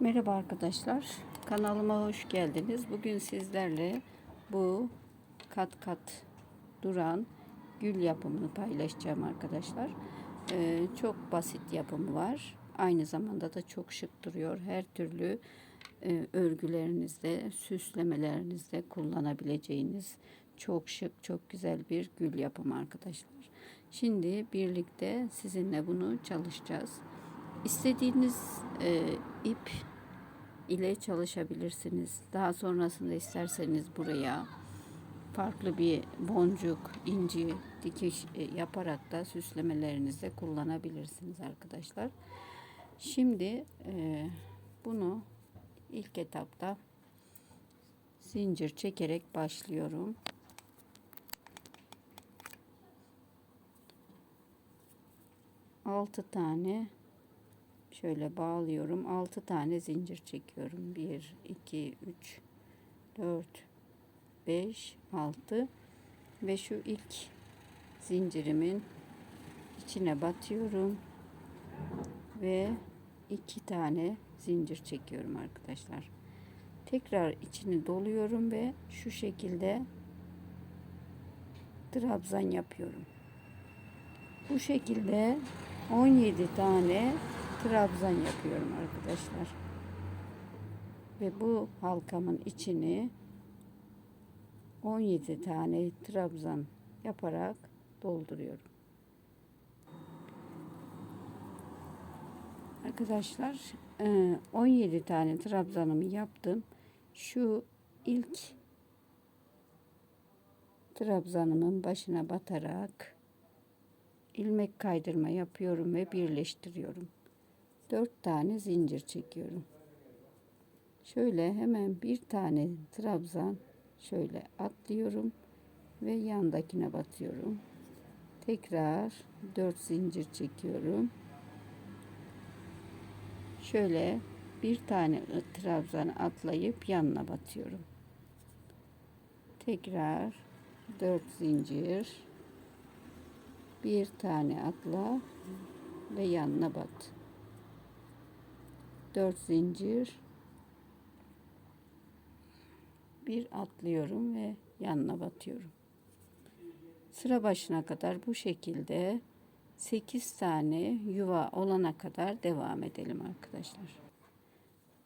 Merhaba arkadaşlar. Kanalıma hoş geldiniz. Bugün sizlerle bu kat kat duran gül yapımını paylaşacağım arkadaşlar. Ee, çok basit yapımı var. Aynı zamanda da çok şık duruyor. Her türlü e, örgülerinizde, süslemelerinizde kullanabileceğiniz çok şık, çok güzel bir gül yapımı arkadaşlar. Şimdi birlikte sizinle bunu çalışacağız. İstediğiniz e, ip ile çalışabilirsiniz. Daha sonrasında isterseniz buraya farklı bir boncuk, inci, dikiş e, yaparak da süslemelerinizde kullanabilirsiniz arkadaşlar. Şimdi e, bunu ilk etapta zincir çekerek başlıyorum. Altı tane şöyle bağlıyorum. 6 tane zincir çekiyorum. 1 2 3 4 5 6 ve şu ilk zincirimin içine batıyorum ve iki tane zincir çekiyorum arkadaşlar. Tekrar içini doluyorum ve şu şekilde trabzan yapıyorum. Bu şekilde 17 tane trabzan yapıyorum arkadaşlar. Ve bu halkamın içini 17 tane trabzan yaparak dolduruyorum. Arkadaşlar 17 tane trabzanımı yaptım. Şu ilk trabzanımın başına batarak ilmek kaydırma yapıyorum ve birleştiriyorum. 4 tane zincir çekiyorum. Şöyle hemen bir tane trabzan şöyle atlıyorum ve yandakine batıyorum. Tekrar 4 zincir çekiyorum. Şöyle bir tane trabzan atlayıp yanına batıyorum. Tekrar 4 zincir bir tane atla ve yanına bat. 4 zincir bir atlıyorum ve yanına batıyorum. Sıra başına kadar bu şekilde 8 tane yuva olana kadar devam edelim arkadaşlar.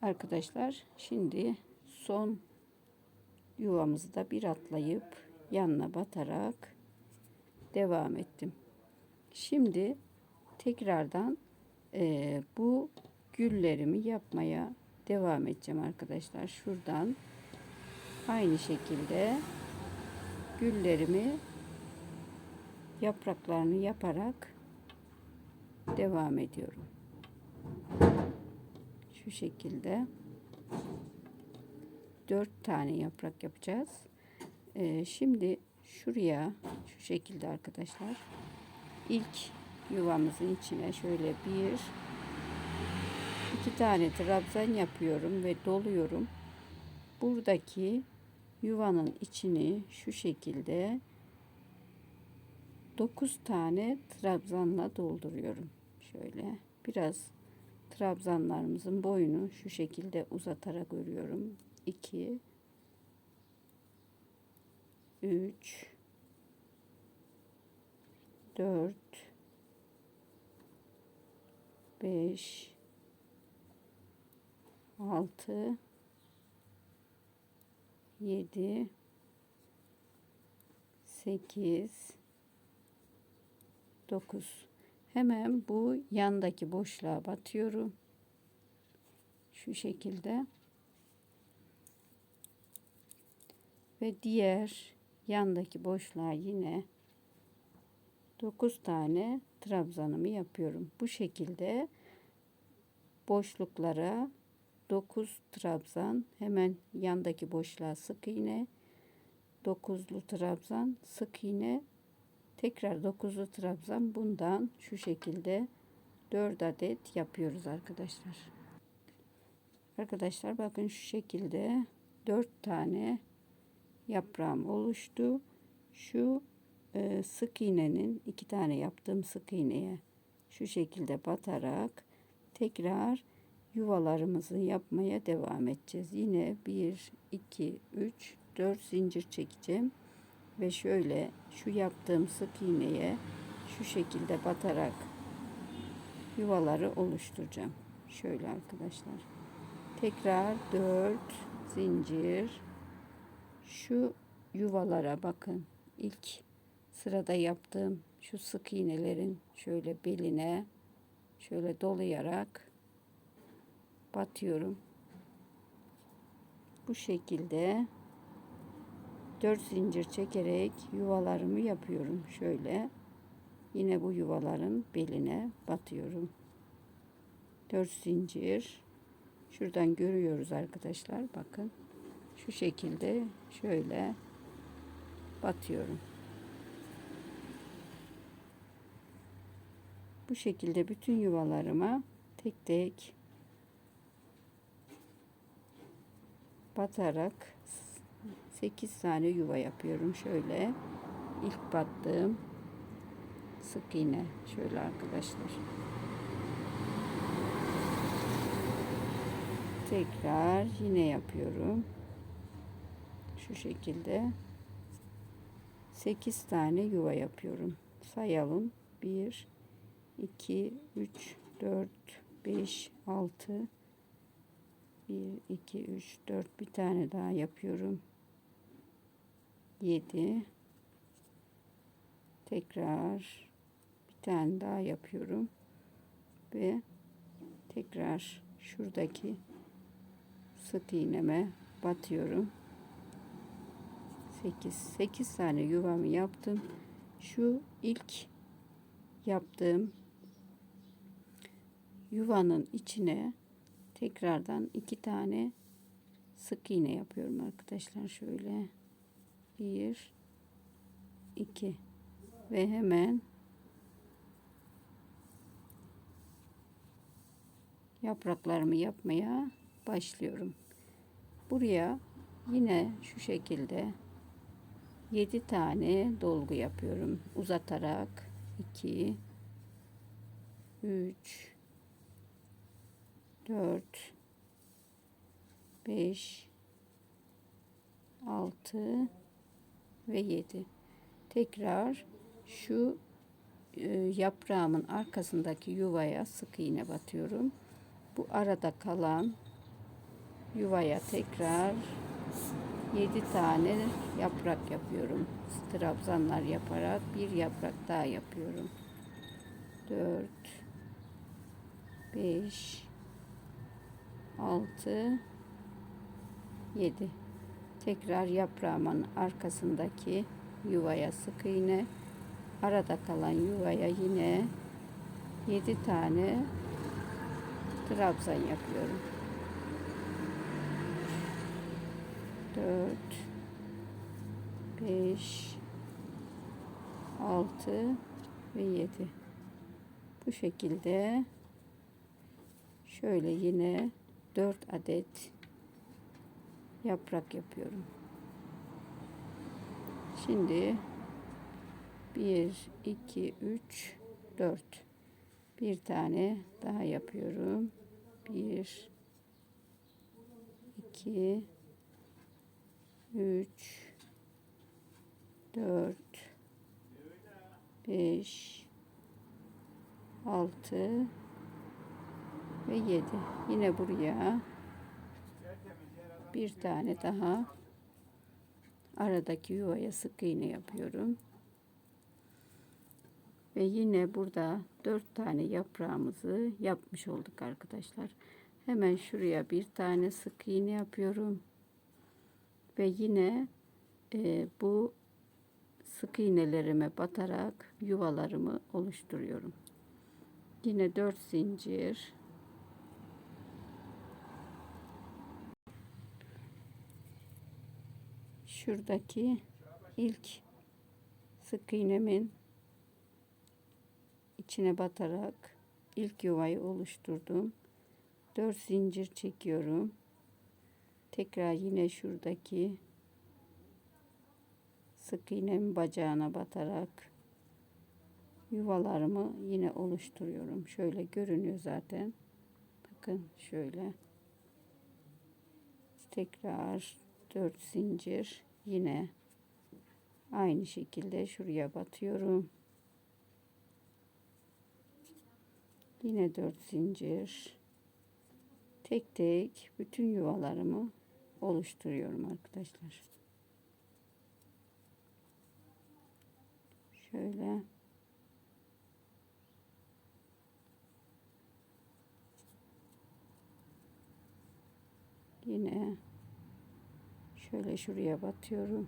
Arkadaşlar şimdi son yuvamızı da bir atlayıp yanına batarak devam ettim. Şimdi tekrardan e, bu güllerimi yapmaya devam edeceğim arkadaşlar. Şuradan aynı şekilde güllerimi yapraklarını yaparak devam ediyorum. Şu şekilde dört tane yaprak yapacağız. Ee, şimdi şuraya şu şekilde arkadaşlar ilk yuvamızın içine şöyle bir iki tane trabzan yapıyorum ve doluyorum. Buradaki yuvanın içini şu şekilde 9 tane trabzanla dolduruyorum. Şöyle biraz trabzanlarımızın boyunu şu şekilde uzatarak örüyorum. 2 3 4 5 6 7 8 9 hemen bu yandaki boşluğa batıyorum. Şu şekilde. Ve diğer yandaki boşluğa yine 9 tane trabzanımı yapıyorum. Bu şekilde boşluklara 9 trabzan hemen yandaki boşluğa sık iğne 9'lu trabzan sık iğne tekrar 9'lu trabzan bundan şu şekilde 4 adet yapıyoruz arkadaşlar. Arkadaşlar bakın şu şekilde 4 tane yaprağım oluştu. Şu e, sık iğnenin iki tane yaptığım sık iğneye şu şekilde batarak tekrar yuvalarımızı yapmaya devam edeceğiz. Yine 1, 2, 3, 4 zincir çekeceğim. Ve şöyle şu yaptığım sık iğneye şu şekilde batarak yuvaları oluşturacağım. Şöyle arkadaşlar. Tekrar 4 zincir. Şu yuvalara bakın. İlk sırada yaptığım şu sık iğnelerin şöyle beline şöyle dolayarak batıyorum. Bu şekilde 4 zincir çekerek yuvalarımı yapıyorum. Şöyle yine bu yuvaların beline batıyorum. 4 zincir şuradan görüyoruz arkadaşlar bakın şu şekilde şöyle batıyorum. Bu şekilde bütün yuvalarıma tek tek batarak 8 tane yuva yapıyorum. Şöyle ilk battığım sık iğne şöyle arkadaşlar. Tekrar yine yapıyorum. Şu şekilde 8 tane yuva yapıyorum. Sayalım. 1 2 3 4 5 6 1 2 3 4 bir tane daha yapıyorum. 7 tekrar bir tane daha yapıyorum. Ve tekrar şuradaki sık iğneme batıyorum. 8 8 tane yuvamı yaptım. Şu ilk yaptığım yuvanın içine tekrardan iki tane sık iğne yapıyorum arkadaşlar şöyle bir iki ve hemen yapraklarımı yapmaya başlıyorum. Buraya yine şu şekilde 7 tane dolgu yapıyorum. Uzatarak 2 3 4 5 6 ve 7 tekrar şu e, yaprağımın arkasındaki yuvaya sık iğne batıyorum. Bu arada kalan yuvaya tekrar 7 tane yaprak yapıyorum. Trabzanlar yaparak bir yaprak daha yapıyorum. 4 5 6 7 tekrar yaprağımın arkasındaki yuvaya sık iğne. Arada kalan yuvaya yine 7 tane trabzan yapıyorum. 4 5 6 ve 7 bu şekilde şöyle yine 4 adet yaprak yapıyorum. Şimdi 1 2 3 4 bir tane daha yapıyorum. 1 2 3 4 5 6 ve 7 yine buraya bir tane daha aradaki yuvaya sık iğne yapıyorum. Ve yine burada dört tane yaprağımızı yapmış olduk arkadaşlar. Hemen şuraya bir tane sık iğne yapıyorum. Ve yine e, bu sık iğnelerime batarak yuvalarımı oluşturuyorum. Yine 4 zincir şuradaki ilk sık iğnemin içine batarak ilk yuvayı oluşturdum. 4 zincir çekiyorum. Tekrar yine şuradaki sık iğnemin bacağına batarak yuvalarımı yine oluşturuyorum. Şöyle görünüyor zaten. bakın şöyle tekrar 4 zincir yine aynı şekilde şuraya batıyorum. Yine 4 zincir. Tek tek bütün yuvalarımı oluşturuyorum arkadaşlar. Şöyle. Yine şöyle şuraya batıyorum.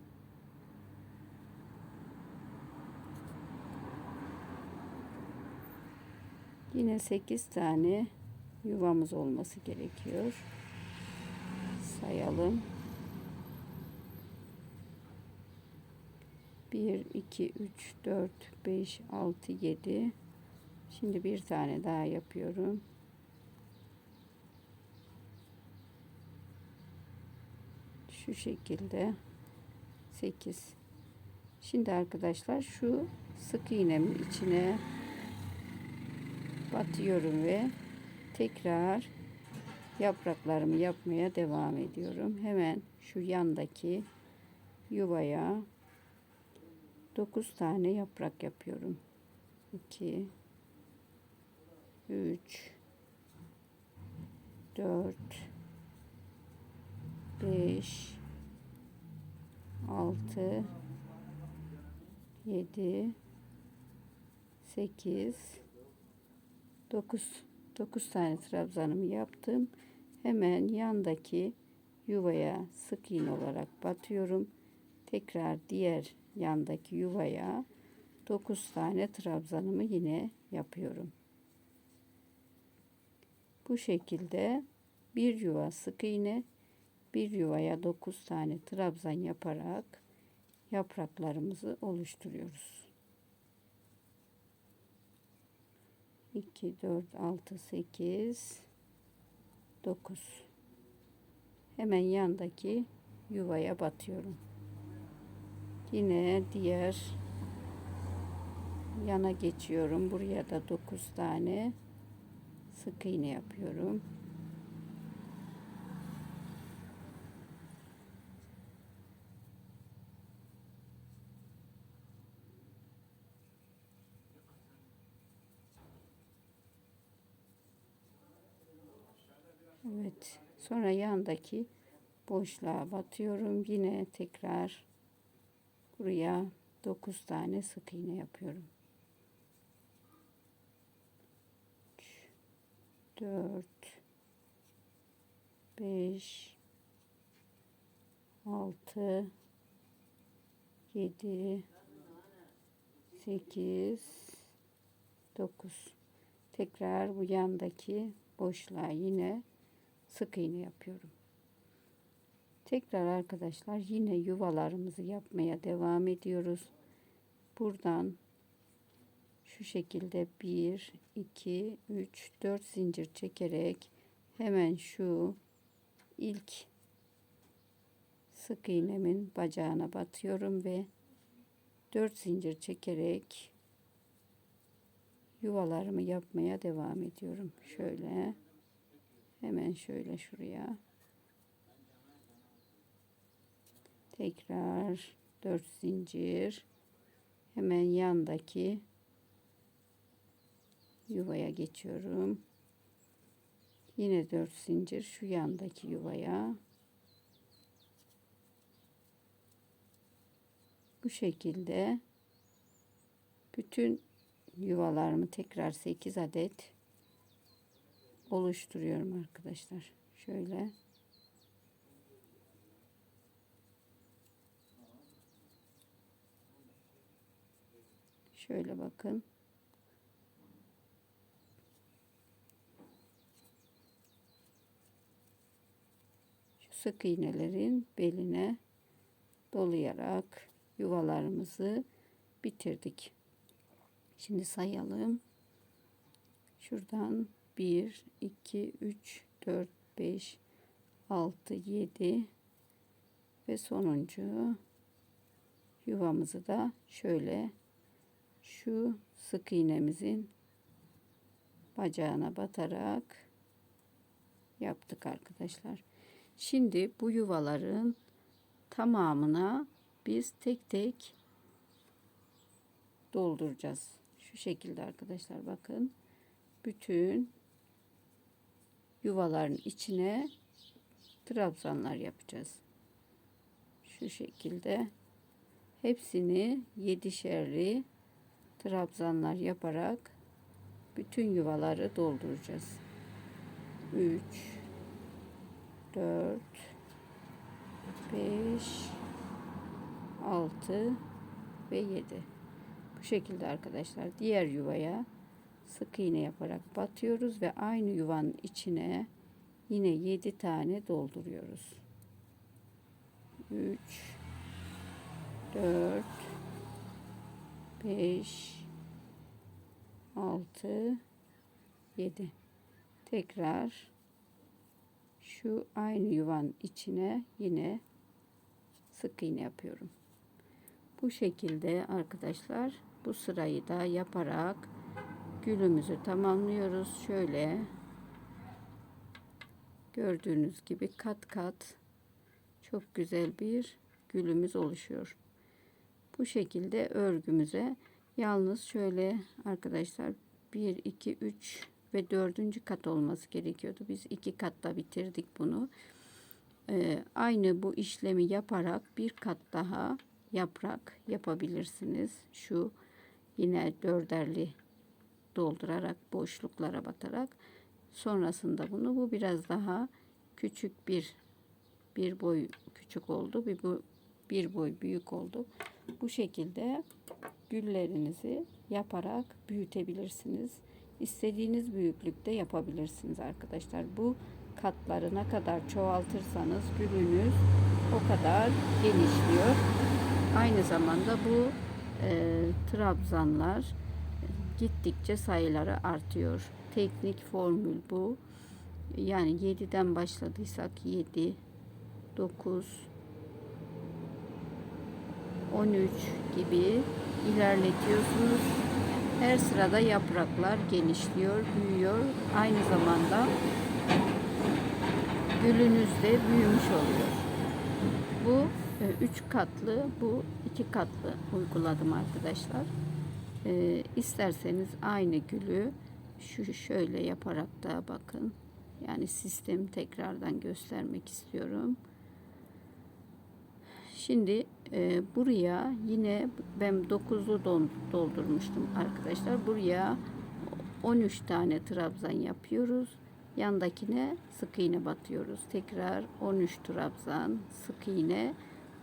Yine 8 tane yuvamız olması gerekiyor. Sayalım. 1 2 3 4 5 6 7 şimdi bir tane daha yapıyorum şu şekilde. 8 şimdi arkadaşlar şu sık iğnemin içine batıyorum ve tekrar yapraklarımı yapmaya devam ediyorum. Hemen şu yandaki yuvaya 9 tane yaprak yapıyorum. 2 3 4 5 6 7 8 9 9 tane trabzanımı yaptım. Hemen yandaki yuvaya sık iğne olarak batıyorum. Tekrar diğer yandaki yuvaya 9 tane trabzanımı yine yapıyorum. Bu şekilde bir yuva sık iğne bir yuvaya 9 tane trabzan yaparak yapraklarımızı oluşturuyoruz. 2 4 6 8 9 hemen yandaki yuvaya batıyorum. Yine diğer yana geçiyorum. Buraya da 9 tane sık iğne yapıyorum. Sonra yandaki boşluğa batıyorum. Yine tekrar buraya 9 tane sık iğne yapıyorum. 3 4 5 6 7 8 9 tekrar bu yandaki boşluğa yine sık iğne yapıyorum. Tekrar arkadaşlar yine yuvalarımızı yapmaya devam ediyoruz. Buradan şu şekilde 1 2 3 4 zincir çekerek hemen şu ilk sık iğnemin bacağına batıyorum ve 4 zincir çekerek yuvalarımı yapmaya devam ediyorum. Şöyle Hemen şöyle şuraya. Tekrar 4 zincir. Hemen yandaki yuvaya geçiyorum. Yine 4 zincir şu yandaki yuvaya. Bu şekilde bütün yuvalarımı tekrar 8 adet oluşturuyorum arkadaşlar. Şöyle. Şöyle bakın. Şu sık iğnelerin beline dolayarak yuvalarımızı bitirdik. Şimdi sayalım. Şuradan 1, 2, 3, 4, 5, 6, 7 ve sonuncu yuvamızı da şöyle şu sık iğnemizin bacağına batarak yaptık arkadaşlar. Şimdi bu yuvaların tamamına biz tek tek dolduracağız. Şu şekilde arkadaşlar bakın. Bütün yuvaların içine trabzanlar yapacağız. Şu şekilde hepsini yedişerli trabzanlar yaparak bütün yuvaları dolduracağız. 3 4 5 6 ve 7 bu şekilde arkadaşlar diğer yuvaya sık iğne yaparak batıyoruz ve aynı yuvanın içine yine 7 tane dolduruyoruz 3 4 5 6 7 tekrar şu aynı yuvan içine yine sık iğne yapıyorum. Bu şekilde arkadaşlar bu sırayı da yaparak gülümüzü tamamlıyoruz. Şöyle gördüğünüz gibi kat kat çok güzel bir gülümüz oluşuyor. Bu şekilde örgümüze yalnız şöyle arkadaşlar 1 2 3 ve dördüncü kat olması gerekiyordu. Biz iki katta bitirdik bunu. Ee, aynı bu işlemi yaparak bir kat daha yaprak yapabilirsiniz. Şu yine dörderli doldurarak boşluklara batarak sonrasında bunu bu biraz daha küçük bir bir boy küçük oldu bir, bu, bir boy büyük oldu. Bu şekilde güllerinizi yaparak büyütebilirsiniz. İstediğiniz büyüklükte yapabilirsiniz arkadaşlar. Bu katları ne kadar çoğaltırsanız gülünüz o kadar genişliyor. Aynı zamanda bu e, trabzanlar gittikçe sayıları artıyor. Teknik formül bu. Yani 7'den başladıysak 7, 9, 13 gibi ilerletiyorsunuz. Her sırada yapraklar genişliyor, büyüyor. Aynı zamanda gülünüz de büyümüş oluyor. Bu e, üç katlı, bu iki katlı uyguladım arkadaşlar. E, isterseniz aynı gülü şu şöyle yaparak da bakın. Yani sistemi tekrardan göstermek istiyorum. Şimdi e, buraya yine ben 9'lu doldurmuştum arkadaşlar. Buraya 13 tane trabzan yapıyoruz. Yandakine sık iğne batıyoruz. Tekrar 13 trabzan sık iğne.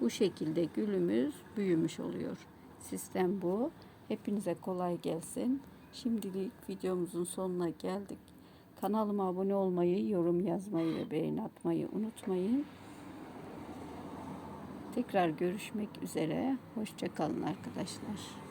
Bu şekilde gülümüz büyümüş oluyor. Sistem bu. Hepinize kolay gelsin. Şimdilik videomuzun sonuna geldik. Kanalıma abone olmayı, yorum yazmayı ve beğeni atmayı unutmayın. Tekrar görüşmek üzere. Hoşçakalın arkadaşlar.